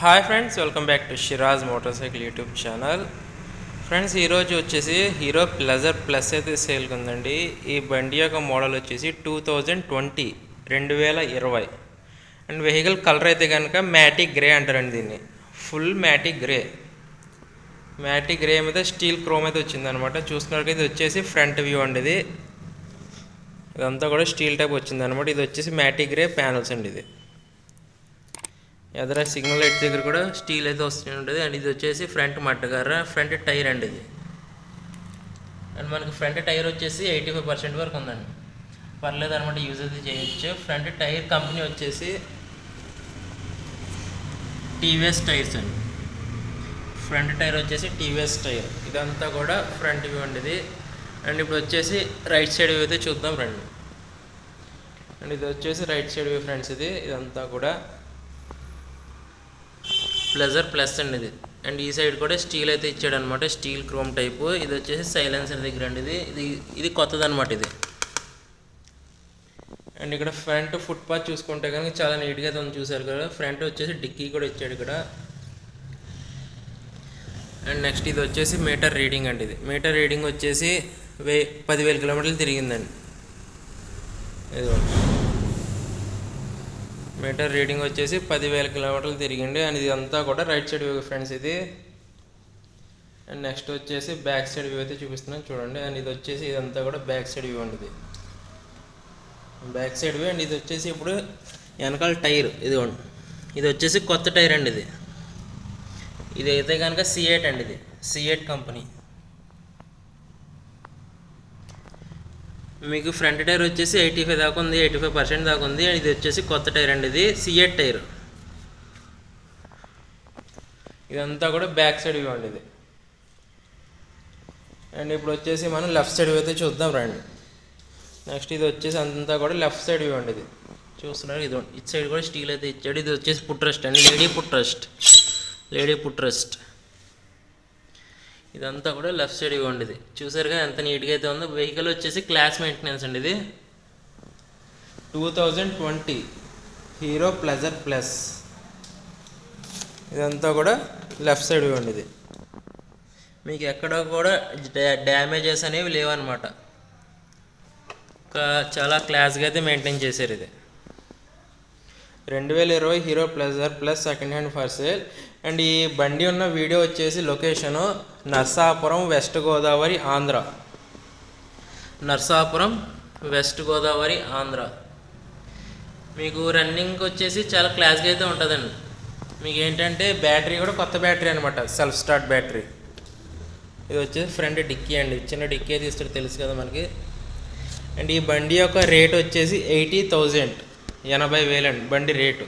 Hi friends welcome back to Shiraz motorcycle YouTube channel friends ఈరోజు వచ్చేసి hero Pleasure plus అయితే సేల్కి ఉందండి ఈ బండి యొక్క మోడల్ వచ్చేసి టూ థౌజండ్ ట్వంటీ రెండు వేల ఇరవై. అండ్ వెహికల్ కలర్ అయితే కనుక మ్యాటిక్ గ్రే అంటారండి దీన్ని. ఫుల్ మ్యాటిక్ గ్రే మ్యాటిక్ గ్రే మీద స్టీల్ క్రోమ్ అయితే వచ్చిందనమాట చూసుకున్నట్టు ఇది వచ్చేసి ఫ్రంట్ వ్యూ అండి ఇది. ఇదంతా కూడా స్టీల్ టైప్ వచ్చిందనమాట ఇది వచ్చేసి మ్యాటిక్ గ్రే ప్యానల్స్ అండి ఇది. ఎదర సిగ్నల్ లైట్ దగ్గర కూడా స్టీల్ అయితే వస్తూనే ఉంటుంది అండ్ ఇది వచ్చేసి ఫ్రంట్ మట్టగార ఫ్రంట్ టైర్ అండి ఇది. అండ్ మనకి ఫ్రంట్ టైర్ వచ్చేసి ఎయిటీ ఫైవ్ పర్సెంట్ వరకు ఉందండి. పర్లేదు అనమాట యూజ్ అయితే చేయొచ్చు. ఫ్రంట్ టైర్ కంపెనీ వచ్చేసి టీవీఎస్ టైర్స్ అండి. ఫ్రంట్ టైర్ వచ్చేసి టీవీఎస్ టైర్. ఇదంతా కూడా ఫ్రంట్ వ్యూ అండి ఇది. అండ్ ఇప్పుడు వచ్చేసి రైట్ సైడ్ వ్యూ అయితే చూద్దాం రండి. అండ్ ఇది వచ్చేసి రైట్ సైడ్ వ్యూ ఫ్రెండ్స్ ఇది. ఇదంతా కూడా ప్లెజర్ ప్లస్ అండి ఇది. అండ్ ఈ సైడ్ కూడా స్టీల్ అయితే ఇచ్చాడు అనమాట స్టీల్ క్రోమ్ టైపు. ఇది వచ్చేసి సైలెన్సర్ దగ్గర అండి ఇది. ఇది ఇది కొత్తది అనమాట ఇది. అండ్ ఇక్కడ ఫ్రంట్ ఫుట్ పాత్ చూసుకుంటే కనుక చాలా నీట్గా అయితే ఉంది చూసారు కదా. ఫ్రంట్ వచ్చేసి డిక్కీ కూడా ఇచ్చాడు ఇక్కడ. అండ్ నెక్స్ట్ ఇది వచ్చేసి మీటర్ రీడింగ్ అండి ఇది. మీటర్ రీడింగ్ వచ్చేసి వే పదివేల కిలోమీటర్లు తిరిగిందండి. ఇది మీటర్ రీడింగ్ వచ్చేసి పదివేల కిలోమీటర్లు తిరిగింది అండ్ ఇది అంతా కూడా రైట్ సైడ్ వ్యూ ఫ్రెండ్స్ ఇది. అండ్ నెక్స్ట్ వచ్చేసి బ్యాక్ సైడ్ వ్యూ అయితే చూపిస్తున్నాను. చూడండి. అండ్ ఇది వచ్చేసి ఇదంతా కూడా బ్యాక్ సైడ్ వ్యూ అండి ఇది. Back side view. అండ్ ఇది వచ్చేసి ఇప్పుడు వెనకాల టైర్ ఇది ఇది వచ్చేసి కొత్త టైర్ అండి ఇది. ఇది అయితే కనుక సిఎట్ అండి ఇది. CEAT company. మీకు ఫ్రంట్ టైర్ వచ్చేసి ఎయిటీ ఫైవ్ దాకా ఉంది ఎయిటీ ఫైవ్ పర్సెంట్ దాకా ఉంది. ఇది వచ్చేసి కొత్త టైర్ అండి ఇది సిఎట్ టైర్. ఇదంతా కూడా బ్యాక్ సైడ్ వ్యూ అండి ఇది. అండ్ ఇప్పుడు వచ్చేసి మనం లెఫ్ట్ సైడ్ వ్యూ అయితే చూద్దాం రండి. నెక్స్ట్ ఇది వచ్చేసి అంతా కూడా లెఫ్ట్ సైడ్ వ్యూ అండి ఇది. చూస్తున్నారు ఇది ఇటు సైడ్ కూడా స్టీల్ అయితే ఇచ్చాడు. ఇది వచ్చేసి పుట్ రెస్ట్ అండి lady footrest lady footrest. ఇదంతా కూడా లెఫ్ట్ సైడ్ ఇవ్వండి ఇది చూసారుగా ఎంత నీట్గా అయితే ఉందో. వెహికల్ వచ్చేసి క్లాస్ మెయింటెనెన్స్ అండి ఇది. Two thousand twenty Hero Pleasure plus ఇదంతా కూడా లెఫ్ట్ సైడ్ ఇవ్వండి ఇది మీకు ఎక్కడ కూడా డ్యా- డ్యామేజెస్ అనేవి లేవన్నమాట. చాలా క్లాస్గా అయితే మెయింటైన్ చేశారు ఇది. రెండు వేల ఇరవై Hero Pleasure plus second hand for sale and ఈ బండి ఉన్న వీడియో వచ్చేసి location Narsapuram West Godavari Andhra. Narsapuram West Godavari Andhra. మీకు రన్నింగ్ వచ్చేసి చాలా క్లాస్గా అయితే ఉంటుందండి. మీకు ఏంటంటే బ్యాటరీ కూడా కొత్త బ్యాటరీ అనమాట సెల్ఫ్ స్టార్ట్ బ్యాటరీ. ఇది వచ్చేసి ఫ్రంట్ డిక్కీ అండి చిన్న డిక్కీ అయితే తెలుసు కదా మనకి. అండ్ ఈ బండి యొక్క రేట్ వచ్చేసి ఎయిటీ థౌజండ్ ఎనభై వేలండి బండి రేటు.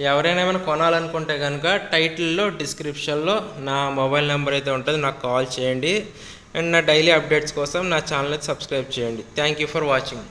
ఎవరైనా ఏమైనా కొనాలనుకుంటే కనుక టైటిల్లో డిస్క్రిప్షన్లో నా మొబైల్ నెంబర్ అయితే ఉంటుంది. నాకు కాల్ చేయండి. అండ్ నా డైలీ అప్డేట్స్ కోసం నా ఛానల్ సబ్స్క్రైబ్ చేయండి. Thank you for watching.